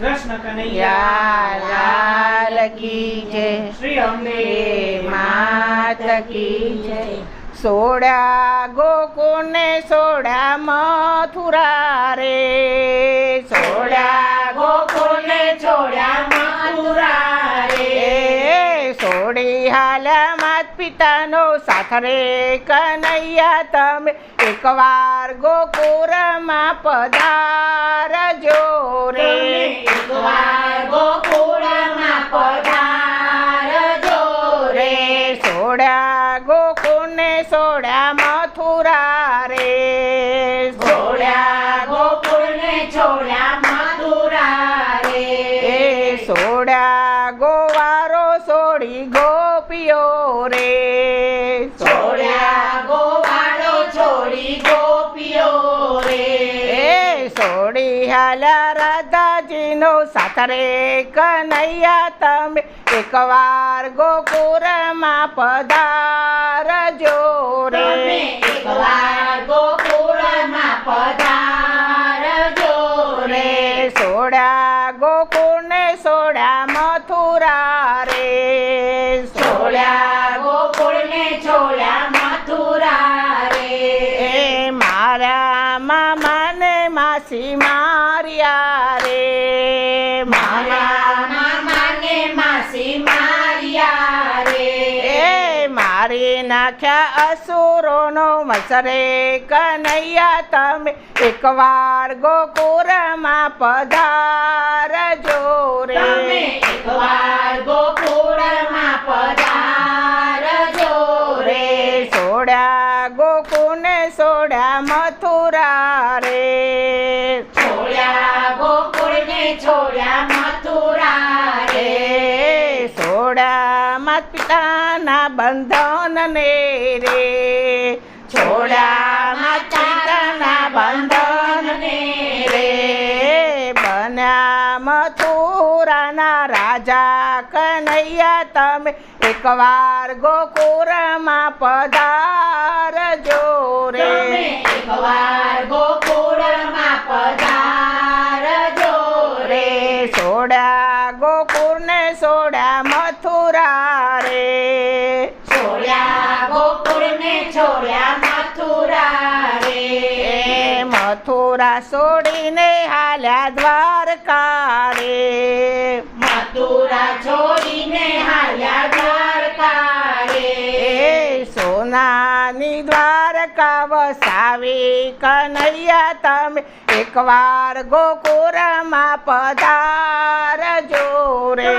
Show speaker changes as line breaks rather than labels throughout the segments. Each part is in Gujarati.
કૃષ્ણ કનૈયા.
લાલ કી જય
શ્રી અંબે
માત કી જય સોડા ગોકુને સોડા મથુરા રે? સોડા
ગોકુને છોડ્યા મથુરા રે?
સોડી હાલ માત પિતાનો સાથ રે કનૈયા તમે એકવાર ગોકુરમાં પધારજો. હાલા રાધાજીનો સાતરે કનૈયા તમે એકવાર ગોકુળમાં પધારજો રે.
એકવાર ગોકુળમાં પધારજો રે.
સોડ્યા ગોકુરને સોડા મથુરા રે.
સોડ્યા ગોકુળને છોડ્યા મથુરા રે.
એ મારા મામાને માસી મારિયા રે
મારા મામાને માસી માર્યા રે
એ મારી નાખ્યા અસુરોનો મસરે કનૈયા તમે એકવાર ગોકુળમાં પધારજો રે.
એકવાર છોડ્યા મથુરા રે
રે સોડા માત પિતાના બંધન ને રે. છોડા માત પિતાના બંધન ને રે. બન્યા મથુરાના રાજા કનૈયા તમે એકવાર ગોકુળમાં પધારજો રે.
એકવાર છોડ્યા મથુરા રે
મથુરા છોડીને હાલ્યા દ્વારકા રે
મથુરા છોડીને હાલ્યા દ્વારકા રે
એ સોનાની દ્વારકા વસાવી કનૈયા તમે એકવાર ગોકુળમાં પધારજો રે.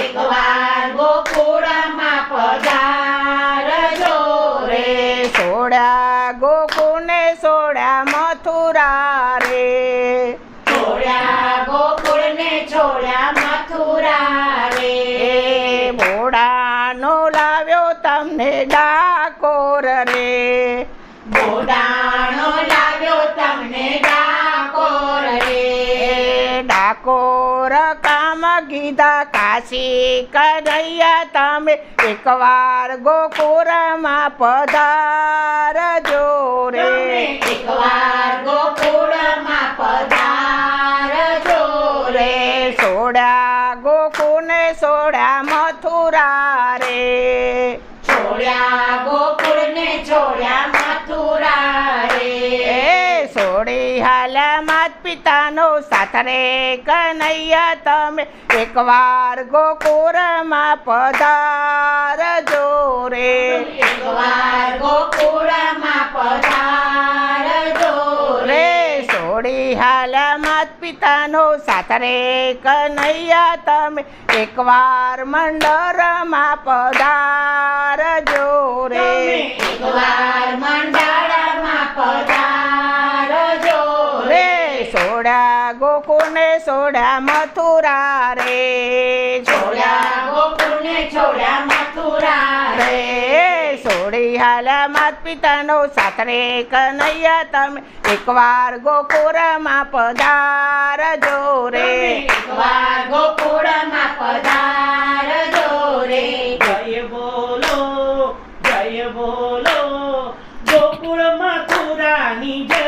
એકવાર ગોકુળમાં પધારજો રે
રે સોડા ગોકુને સોડા મથુરા રે.
છોડ્યા ગોકુળને છોડ્યા મથુરા રે.
એ બોડાનો લાવ્યો તમને ડાકોર રે.
ભોડાનો લાવ્યો તમને ડાકોર રે.
ડાકોર કામ ગીધા કાશી કનૈયા તમે એકવાર ગોકુળમાં પધારજો રે.
એકવાર ગોકુળમાં પધારજો રે.
સોડા ગોકુને સોડા મથુરા રે.
છોડ્યા ગોકુળને છોડ્યા મથુરા રે
એ સોડી હાલ્યા માત પિતાનો સાથ રે કનૈયા તમે એકવાર ગોકુળમાં પધારજો રે
એકવાર ગોકુળમાં પધારજો રે
સોડી હાલ્યા માત પિતાનો સાથ રે કનૈયા તમે એકવાર મંડળમાં પધારજો રે
તમે એકવાર મંડાળામાં પધારજો
રે સોડા ગોકુળને મથુરા રે.
છોડ્યા ગોકુળને છોડ્યા મથુરા રે.
છોડી સોડી હાલા માત પિતાનો સાતરે કનૈયા તમે એકવાર ગોકુળમાં પધારજો રે.
એકવાર ગોકુળમાં પધારજો રે.
જય બોલો જય બોલો ગોકુળ મથુરાની જય.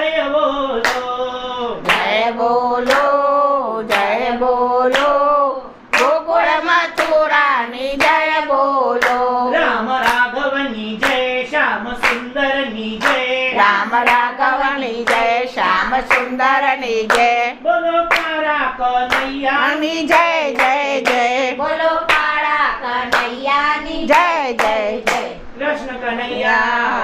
કનૈયાની
જય જય જય. બોલો
કાળા કનૈયાની
જય જય જય.
કૃષ્ણ કનૈયા.